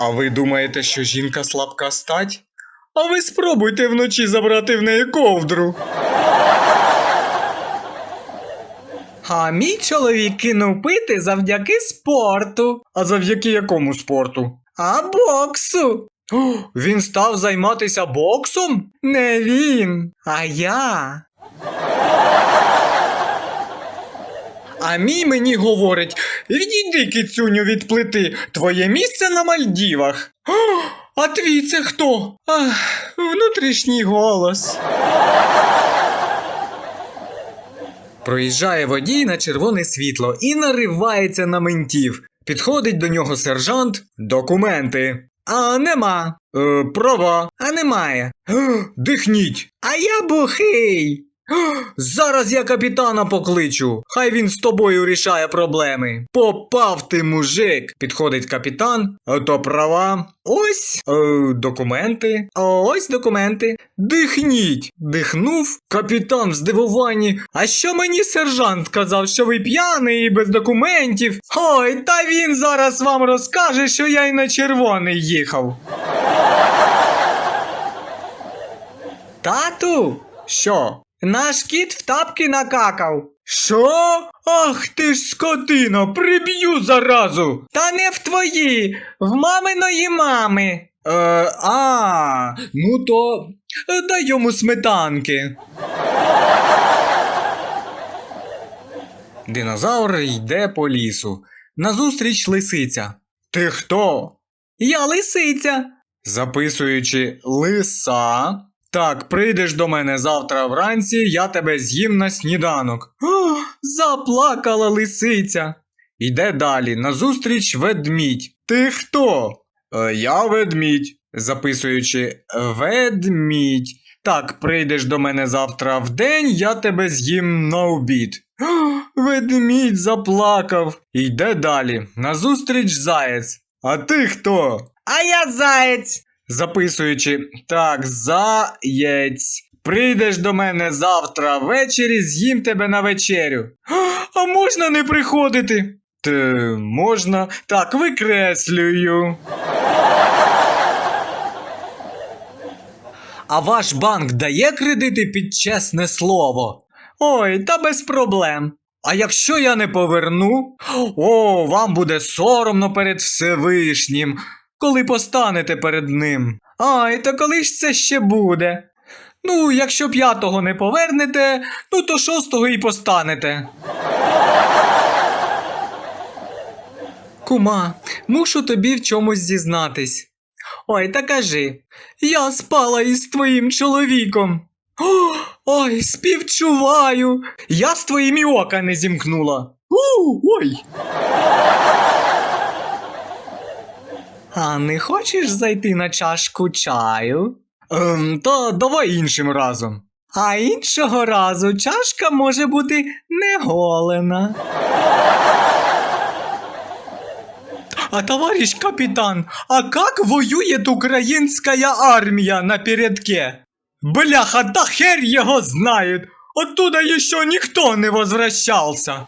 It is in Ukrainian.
А ви думаєте, що жінка слабка стать? А ви спробуйте вночі забрати в неї ковдру. А мій чоловік кинув пити завдяки спорту, А завдяки якому спорту? а боксу. О, він став займатися боксом? Не він, а я. А мій мені говорить: відійди, кицюню, від плити, твоє місце на Мальдівах. А твій це хто? Ах, внутрішній голос. Проїжджає водій на червоне світло і наривається на ментів. Підходить до нього сержант. Документи. А нема. Е, права. А немає. Е, Дихніть. А я бухий. Зараз я капітана покличу. Хай він з тобою рішає проблеми. Попав ти, мужик. Підходить капітан. То права. Ось. Е, документи. Ось документи. Дихніть. Дихнув. Капітан в здивуванні. А що мені сержант сказав, що ви п'яний і без документів? Ой, та він зараз вам розкаже, що я й на червоний їхав. Тату, Що? Наш кіт в тапки накакав. Що? Ах ти ж скотина, приб'ю заразу. Та не в твої, в маминої мами. Е, а, ну то е, дай йому сметанки. Динозавр йде по лісу. Назустріч лисиця. Ти хто? Я лисиця. Записуючи лиса. Так, прийдеш до мене завтра вранці, я тебе з'їм на сніданок. О, заплакала лисиця. Йде далі. Назустріч ведмідь. Ти хто? «Е, я ведмідь. Записуючи ведмідь. Так, прийдеш до мене завтра в день, я тебе з'їм на обід. «О, Ведмідь заплакав. Йде далі. Назустріч заєць. А ти хто? А я заєць. Записуючи так, заєць. Прийдеш до мене завтра ввечері, з'їм тебе на вечерю. А можна не приходити? Т, можна. Так, викреслюю. А ваш банк дає кредити під чесне слово? Ой, та без проблем. А якщо я не поверну, о, вам буде соромно перед Всевишнім, коли постанете перед ним. Ай, та коли ж це ще буде? Ну, якщо п'ятого не повернете, ну то шостого і постанете. Кума, мушу тобі в чомусь зізнатись. Ой, та кажи, я спала із твоїм чоловіком. О, ой, співчуваю. Я з твоїм і ока не зімкнула. У, ой. А не хочеш зайти на чашку чаю? Ем, та давай іншим разом. А іншого разу чашка може бути не голена. А товарищ капитан, а как воюет украинская армия на передке? Бляха, да хер его знает! Оттуда еще никто не возвращался.